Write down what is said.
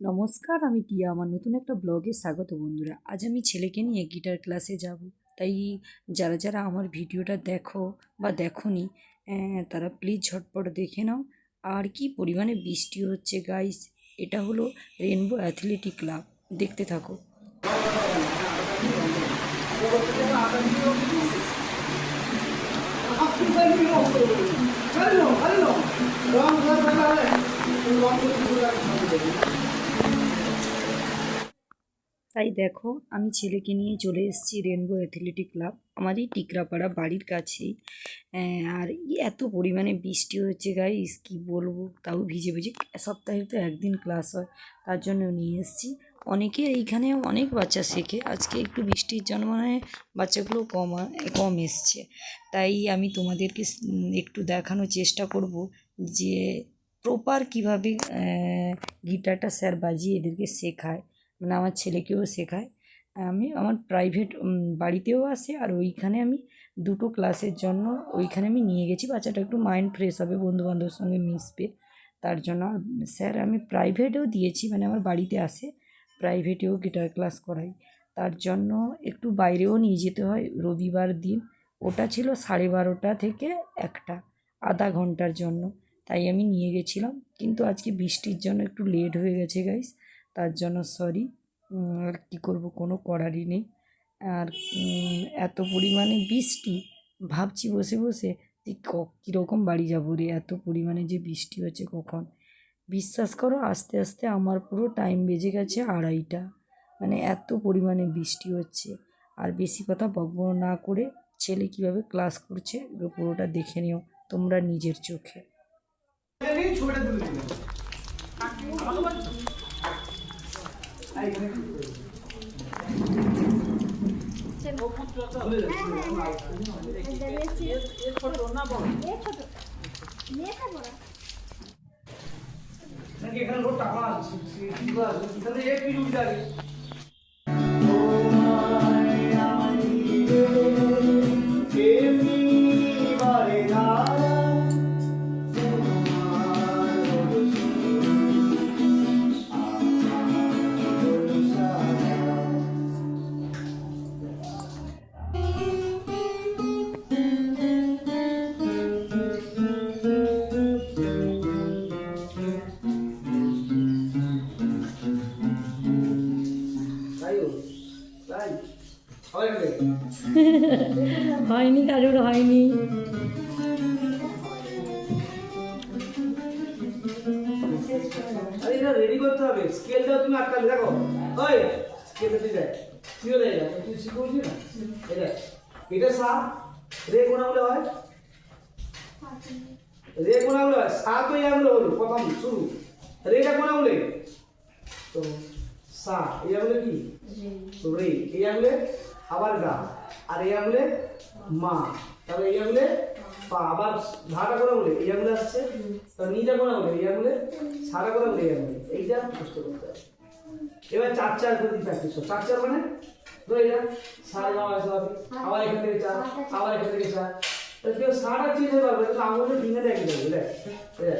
নমস্কার, আমি টিয়া, আমার নতুন একটা ব্লগে স্বাগত বন্ধুরা। আজ আমি ছেলেকে নিয়ে গিটার ক্লাসে যাব। তাই যারা যারা আমার ভিডিওটা দেখো বা দেখোনি তারা প্লিজ ঝটপট দেখে নাও। আর কি পরিমাণে বৃষ্টি হচ্ছে গাইস এটা হলো রেনবো অ্যাথলেটিক ক্লাব দেখতে থাকো। তাই দেখো, আমি ছেলেকে নিয়ে চলে এসেছি রেনবো অ্যাথলেটিক ক্লাব আমারই টিকরাপাড়া বাড়ির কাছেই। আর এত পরিমাণে বৃষ্টি হচ্ছে গাইস কি বলব? তাও ভিজে ভিজে। সপ্তাহে তো একদিন ক্লাস হয়, তার জন্য নিয়ে এসেছি। অনেকে এইখানে অনেক বাচ্চা শেখে, আজকে একটু বৃষ্টির জন্য মানে বাচ্চাগুলো কম কম এসছে। তাই আমি তোমাদেরকে একটু দেখানোর চেষ্টা করব যে প্রপার কীভাবে গিটারটা স্যার বাজিয়ে এদেরকে শেখায়। মানে আমার ছেলেকেও শেখায়। আমি আমার প্রাইভেট বাড়িতেও আসে আর ওইখানে আমি দুটো ক্লাসের জন্য ওইখানে আমি নিয়ে গেছি। বাচ্চাটা একটু মাইন্ড ফ্রেশ হবে বন্ধু বান্ধবের সঙ্গে মিশবে। তার জন্য স্যার আমি প্রাইভেটেও দিয়েছি মানে আমার বাড়িতে আসে। প্রাইভেটেও গিটার ক্লাস করাই। তার জন্য একটু বাইরেও নিয়ে যেতে হয়। রবিবার দিন, ওটা ছিল সাড়ে বারোটা থেকে একটা, আধা ঘণ্টার জন্য। তাই আমি নিয়ে গেছিলাম। কিন্তু আজকে বৃষ্টির জন্য একটু লেট হয়ে গেছে গাইস তার জন্য সরি আর কী করব, কোনো করারই নেই। আর এত পরিমাণে বৃষ্টি, ভাবছি বসে বসে যে ক- কীরকম বাড়ি যাব রে? এত পরিমাণে যে বৃষ্টি হচ্ছে কখন? বিশ্বাস করো, আস্তে আস্তে আমার পুরো টাইম বেজে গেছে আড়াইটা। মানে এত পরিমাণে বৃষ্টি হচ্ছে। আর বেশি কথা বকবক না করে ছেলে কীভাবে ক্লাস করছে পুরোটা দেখে নিও, তোমরা নিজের চোখে। এখানে লোক টাকা আছে কি বল এখানে এক মিনিট যাবে হয়নি কারোর হয়নি। আরে এটা রেডি করতে হবে। স্কেলটা তুমি আটকালে দেখো। ওই স্কেলটা তুই দেখ। তুইও দেখ এটা তুই শিখবি না এটা এটা সা রে কোন আমলে হয়? রে কোন আমলে হয় সা তো এই আমলে হলো প্রথম শুরু। রেটা কোন আমলে তো সা এই আমলে কি? তো রে এই আমলে আবার গা। আর এই আমলে মা। তাহলে এই আমলে পা। আবার ধাটা কোন আমলে এই আমলে আসছে। তো নিটা কোন আমলে এই আমলে সারা কোন আমলে এই আমলে এইটা মুখস্থ করতে হবে। এবার চার চার করে প্র্যাকটিস চার চার মানে? ধরো সারা যাওয়া হবে আবার এখান থেকে চার, আবার এখান থেকে তো কেউ সারা হতে পারবে ফিঙ্গারে একই যাবে, দেখ। দেখ।